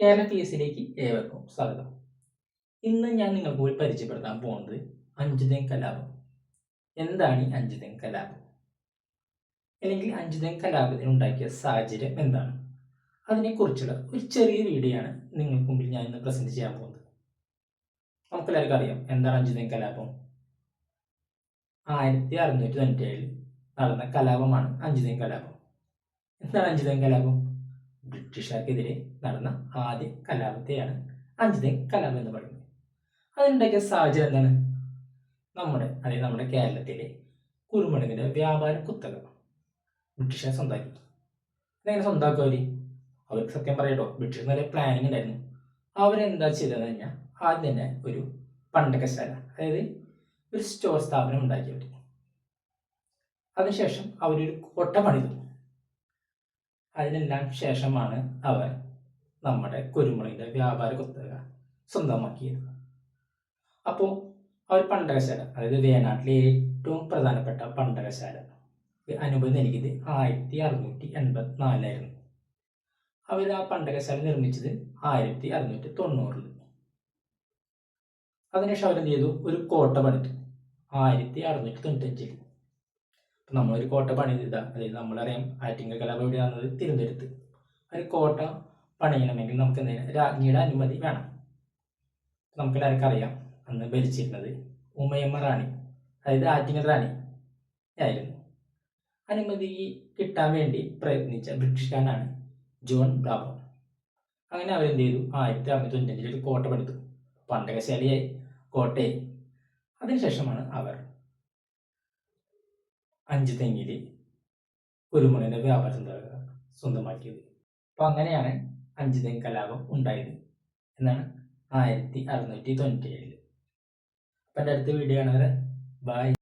Kerala P S സിയിലേക്ക് ഏവർക്കും സ്വാഗതം. ഇന്ന് ഞാൻ നിങ്ങൾക്ക് പോയി പരിചയപ്പെടുത്താൻ പോകുന്നത് അഞ്ചുതെൻ കലാപം. എന്താണ് ഈ അഞ്ചുതെൻ കലാപം? അല്ലെങ്കിൽ അഞ്ചുതെൻ കലാപത്തിന് ഉണ്ടാക്കിയ സാഹചര്യം എന്താണ്? അതിനെക്കുറിച്ചുള്ള ഒരു ചെറിയ വീഡിയോ ആണ് നിങ്ങൾക്ക് മുമ്പിൽ ഞാൻ ഇന്ന് പ്രസന്റ് ചെയ്യാൻ പോകുന്നത്. നമുക്കെല്ലാവർക്കും അറിയാം എന്താണ് അഞ്ചുതെൻ കലാപം. ആയിരത്തി അറുന്നൂറ്റി തൊണ്ണൂറ്റി ഏഴിൽ നടന്ന കലാപമാണ് അഞ്ചുതെൻ കലാപം. എന്താണ് അഞ്ചുതെൻ കലാപം? ബ്രിട്ടീഷുകാർക്കെതിരെ നടന്ന ആദ്യ കലാപത്തെയാണ് അഞ്ചുതേ കലാപം എന്ന് പറയുന്നത്. അതിനുണ്ടാക്കിയ സാഹചര്യം എന്താണ്? നമ്മുടെ അതായത് നമ്മുടെ കേരളത്തിലെ കുരുമുളകിന്റെ വ്യാപാര കുത്തക ബ്രിട്ടീഷുകാർ സ്വന്തമാക്കി. അതെങ്ങനെ സ്വന്തമാക്കും അവർ? അവർക്ക് സത്യം പറയട്ടോ ബ്രിട്ടീഷ് നല്ല പ്ലാനിങ് ഉണ്ടായിരുന്നു. അവരെന്താ ചെയ്തതെന്ന് കഴിഞ്ഞാൽ ആദ്യം തന്നെ ഒരു പണ്ടകശാല അതായത് ഒരു സ്റ്റോർ സ്ഥാപനം ഉണ്ടാക്കി അവർ അതിനുശേഷം അവരൊരു കോട്ട പണിതു. അതിനെല്ലാം ശേഷമാണ് അവൻ നമ്മുടെ കുരുമുളകിന്റെ വ്യാപാര കുത്തക സ്വന്തമാക്കിയത്. അപ്പോൾ അവർ പണ്ടകശാല അതായത് വേനാട്ടിലെ ഏറ്റവും പ്രധാനപ്പെട്ട പണ്ടകശാല. അനുഭവം നൽകിയത് ആയിരത്തി അറുന്നൂറ്റി എൺപത്തി നാലായിരുന്നു അവർ ആ പണ്ടകശാല നിർമ്മിച്ചത് ആയിരത്തി അറുന്നൂറ്റി തൊണ്ണൂറിൽ അതിനുശേഷം അവരെന്ത് ചെയ്തു? ഒരു കോട്ട പണിതു. ആയിരത്തി അറുന്നൂറ്റി തൊണ്ണൂറ്റഞ്ചിൽ ഇപ്പം നമ്മളൊരു കോട്ട പണിതിത. അതായത് നമ്മളറിയാം ആറ്റിങ്ങൽ കലാപം എവിടെയാണെന്നത് തിരുവനന്തപുരത്ത്. ഒരു കോട്ട പണിയണമെങ്കിൽ നമുക്ക് എന്തെങ്കിലും രാജ്ഞിയുടെ അനുമതി വേണം. നമുക്കെല്ലാവർക്കും അറിയാം അന്ന് ഭരിച്ചിരുന്നത് ഉമയമ്മ റാണി. അതായത് ആറ്റിങ്ങൽ റാണി ആയിരുന്നു. അനുമതി കിട്ടാൻ വേണ്ടി പ്രയത്നിച്ച ബ്രിട്ടീഷുകാരനാണ് ജോൺ ബ്രാബോ. അങ്ങനെ അവരെന്ത് ചെയ്തു? ആയിരത്തി അറുന്നൂറ്റി തൊണ്ണൂറ്റഞ്ചിൽ ഒരു കോട്ട പണിതു. പണ്ടകശാലിയായി കോട്ടയായി. അതിനുശേഷമാണ് അവർ അഞ്ച് തെങ്ങിൽ കുരുമുളകിന്റെ വ്യാപാരം സ്വന്തമാക്കിയത്. അപ്പോൾ അങ്ങനെയാണ് അഞ്ച് തെങ്ങ് കലാപം ഉണ്ടായത് എന്നാണ് ആയിരത്തി അറുന്നൂറ്റി തൊണ്ണൂറ്റി ഏഴിൽ അപ്പൊ എന്റെ അടുത്ത വീഡിയോ ആണ് ബൈ